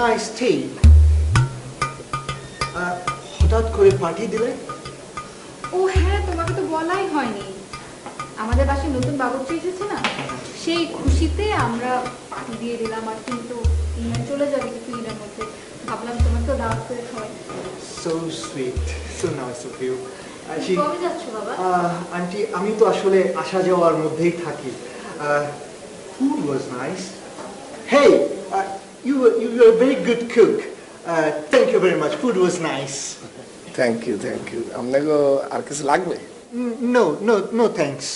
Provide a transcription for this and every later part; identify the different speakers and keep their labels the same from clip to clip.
Speaker 1: Nice টি হঠাৎ করে party দিলে?
Speaker 2: ও হ্যাঁ তোমাকে তো বলাই হয়নি। আমাদের বাসায় নতুন বাবুর্চি এসেছে না? সেই খুশিতে আমরা পার্টি দিয়ে দিলাম আর কিন্তু চলে যাবে কিছুদিনের মধ্যে। ভাবলাম তোমাকেও দাওয়াত করে খাওয়াই।
Speaker 1: So sweet so nice of you
Speaker 2: কবে যাচ্ছ বাবা?
Speaker 1: আন্টি আমি তো আসলে আসা যাওয়ার মধ্যেই থাকি। Food was nice hey you you are very good cook thank you very much food was nice
Speaker 3: thank you thank you আপনাকে আর কিছু লাগবে?
Speaker 1: নো নো নো থ্যাংকস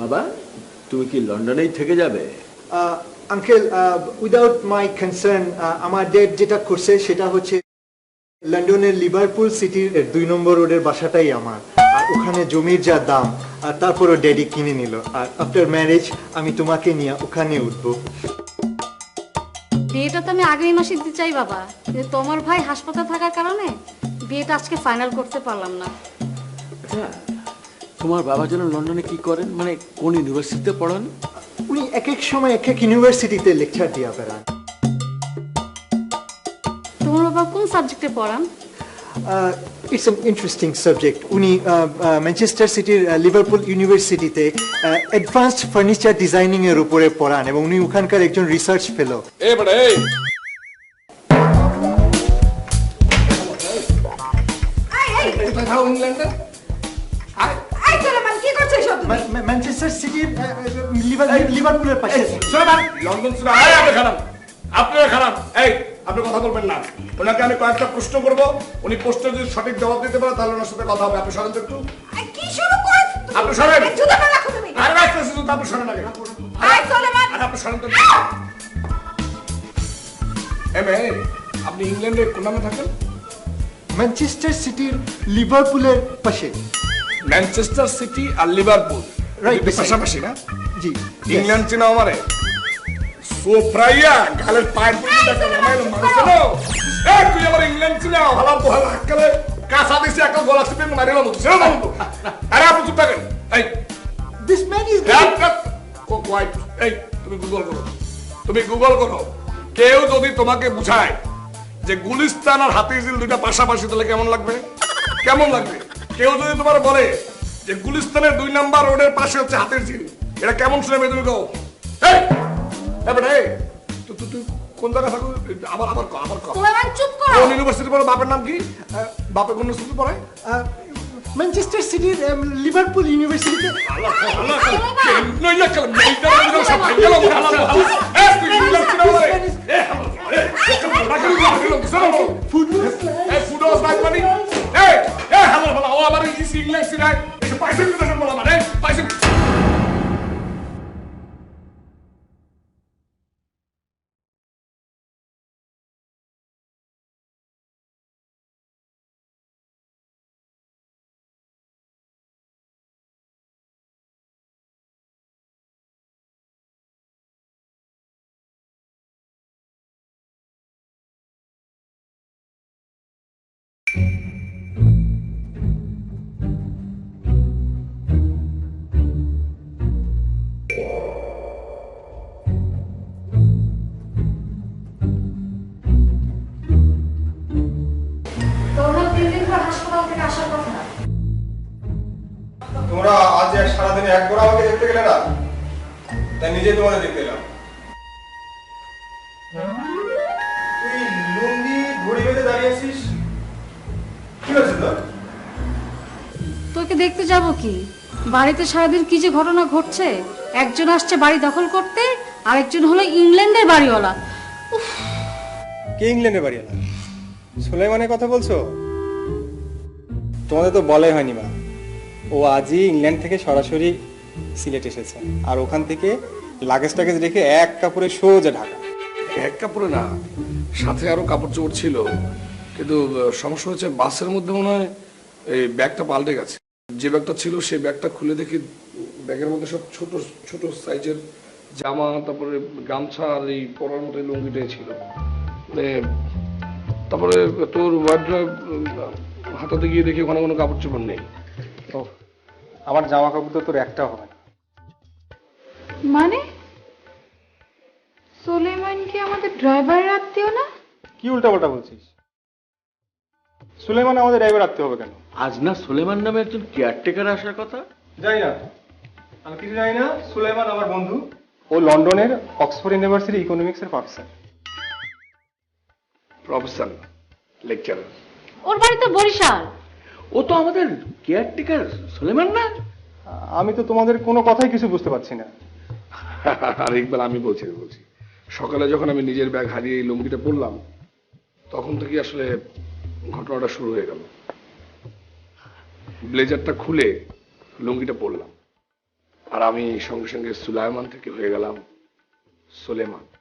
Speaker 4: বাবা তুমি কি লন্ডনেই থেকে যাবে?
Speaker 1: আঙ্কেল উইদাউট মাই কনসার্ন আমার ডেট যেটা করছে সেটা হচ্ছে লন্ডনের লিভারপুল সিটির দুই নম্বর রোডের বাসাটাই আমার। আর ওখানে জমির যা দাম আর তারপরও ড্যাডি কিনে নিল। আর আফটার ম্যারেজ আমি তোমাকে নিয়ে ওখানে উঠবো।
Speaker 5: বিয়েটা তো আমি আগামী মাসে দিতে চাই বাবা। কিন্তু তোমার ভাই হাসপাতাল থাকার কারণে বিয়েটা আজকে ফাইনাল করতে পারলাম না।
Speaker 4: আচ্ছা তোমার বাবা যেন লন্ডনে কি করেন? মানে কোন ইউনিভার্সিটিতে পড়েন?
Speaker 1: উনি এক এক সময় এক এক ইউনিভার্সিটিতে লেকচার দিয়ে বেড়ান।
Speaker 5: তোমার বাবা কোন সাবজেক্টে পড়ান?
Speaker 1: ইটস এন ইন্টারেস্টিং সাবজেক্ট উনি ম্যানচেস্টার সিটির লিভারপুল ইউনিভার্সিটিতে অ্যাডভান্সড ফার্নিচার ডিজাইনিং এর উপরে পড়ান এবং উনি ওখানকার একজন রিসার্চ ফেলো
Speaker 3: এ বেটা এই! থাকো ইংল্যান্ডে?
Speaker 1: ম্যানচেস্টার সিটির লিভারপুলের পাশে।
Speaker 3: লন্ডন সুরা খারাপ। আপনারা খারাপ। এই আপনি কথা বলবেন না। ওনাকে আমি কয়েকটা প্রশ্ন করব। উনি প্রশ্নের যদি সঠিক জবাব দিতে পারে তাহলে ওনার সাথে কথা হবে। আপনি সরেন তো একটু। আপনি সরেন।
Speaker 2: জুতাটা রাখো তুমি
Speaker 3: আর রাখতেছি আপনি সরেন আগে। আর আপনি সরেন তো একটু। এ মেয়ে, আপনি ইংল্যান্ডে কোন নামে থাকেন?
Speaker 1: ম্যানচেস্টার সিটির লিভারপুলের পাশে।
Speaker 3: ম্যানচেস্টার সিটি আর লিভারপুল।
Speaker 1: Beside.
Speaker 3: পাশাপাশি না?
Speaker 1: জি
Speaker 3: ইংল্যান্ড চিনা আমারে? সোফ্রাইয়া গালের পায়ের পড়ে দেখা নামাইলো মানুষ জানো এই তুই আমার ইংল্যান্ড চিনা ভালো ভালো হাক্কালে কাঁচা দিছে একটা গলা চিপে মারিলাম সেও মারো আরে আপনি চুপ থাকেন এই
Speaker 1: দিস ম্যান ইজ
Speaker 3: ও কোয়াইট এই তুমি গুগল করো তুমি গুগল করো কেউ যদি তোমাকে বুঝায় যে গুলিস্তান আর হাতিঝিল দুইটা পাশাপাশি তাহলে কেমন লাগবে কেমন লাগবে কেউ যদি তোমার বলে যে গুলিস্তানের দুই নাম্বার রোডের পাশে হচ্ছে হাতের ঝিল এটা কেমন শুনে তুমি কও এই এবারে এই তুই তুই কোন থাকো? আবার আবার আবার কও
Speaker 2: চুপ করো।
Speaker 3: কোন ইউনিভার্সিটি পড়ো? বাপের নাম কি? আহ, বাপে কোন ইউনিভার্সিটি পড়ে?
Speaker 1: ম্যানচেস্টার সিটির লিভারপুল ইউনিভার্সিটিতে
Speaker 3: আল্লাহ আল্লাহ নইলে কাল মেইটা দিলো সব ভাই গেল আল্লাহ এ তুই ইংলিশ না বলে এ এ রাখলি রাখলি সরো
Speaker 1: ফুড
Speaker 3: এ ফুডোস মানি? এ এ ও আমার ইংলিশ ইংলিশ নাই
Speaker 5: তোমরা
Speaker 6: আজ এক সারাদিনে একবার আমাকে দেখতে গেলে না? তাই নিজে তোমাদের দেখতে এলাম। তুই লুঙ্গি ঘড়ি বেঁধে দাঁড়িয়ে আছিস?
Speaker 5: তোকে দেখতে যাব কি? বাড়িতে সারাদিন কি যে ঘটনা ঘটছে? একজন আসছে বাড়ি দখল করতে আরেকজন হলো ইংল্যান্ডের বাড়িওয়ালা।
Speaker 6: কে ইংল্যান্ডে বাড়ি এলাম সুলাইমানের কথা বলছো? তোমাদের তো বলাই হয়নি মা। ও আজই ইংল্যান্ড থেকে সরাসরি সিলেট এসেছে। আর ওখান থেকে লাগেজ টাগেজ রেখে এক কাপড়ে সোজা ঢাকা।
Speaker 3: এক কাপড়ে না সাথে আরও কাপড় চোপড় ছিল। কিন্তু সমস্যা হচ্ছে বাসের মধ্যে মনে হয় এই ব্যাগটা পাল্টে গেছে। যে ব্যাগটা ছিল সেই ব্যাগটা খুলে দেখি ব্যাগের মধ্যে সব ছোট ছোট সাইজের জামা তারপরে গামছা আর এই পরার মতো লুঙ্গিটাই ছিল। মানে, তারপরে তোর ওয়ার্ড্রপ হাতাতে গিয়ে দেখি ওখানে কোনো কাপড় চোপড় নেই।
Speaker 6: ও আমার জামা কাপড় তো তোর একটাও হবে না
Speaker 2: মানে? সোলেমান কি আমাদের ড্রাইভারের আত্মীয় না?
Speaker 6: কি উল্টা উল্টাপাল্টা বলছিস? সুলেমান আমাদের ড্রাইভার রাখতে হবে কেন?
Speaker 4: আজ না সুলেমান নামে একজন কেয়ারটেকার আসার কথা?
Speaker 6: জানি না। আমি কিছু জানি না। সুলেমান আমার বন্ধু। ও লন্ডনের অক্সফোর্ড ইউনিভার্সিটি ইকোনমিক্স এর প্রফেসর
Speaker 3: প্রফেসর লেকচারার
Speaker 5: ওর বাড়ি তো বরিশাল।
Speaker 4: ও তো আমাদের কেয়ারটেকার সুলেমান না?
Speaker 6: আমি তো তোমাদের কোনো কথাই কিছু বুঝতে পারছি না।
Speaker 3: আর ইকবাল আমি বলছি বলছি। সকালে যখন আমি নিজের ব্যাগ হারিয়ে এই লুঙ্গিটা পরলাম তখন থেকে আসলে ঘটনাটা শুরু হয়ে গেল। ব্লেজারটা খুলে লুঙ্গিটা পরলাম। আর আমি সঙ্গে সঙ্গে সুলাইমান থেকে হয়ে গেলাম সুলেমান।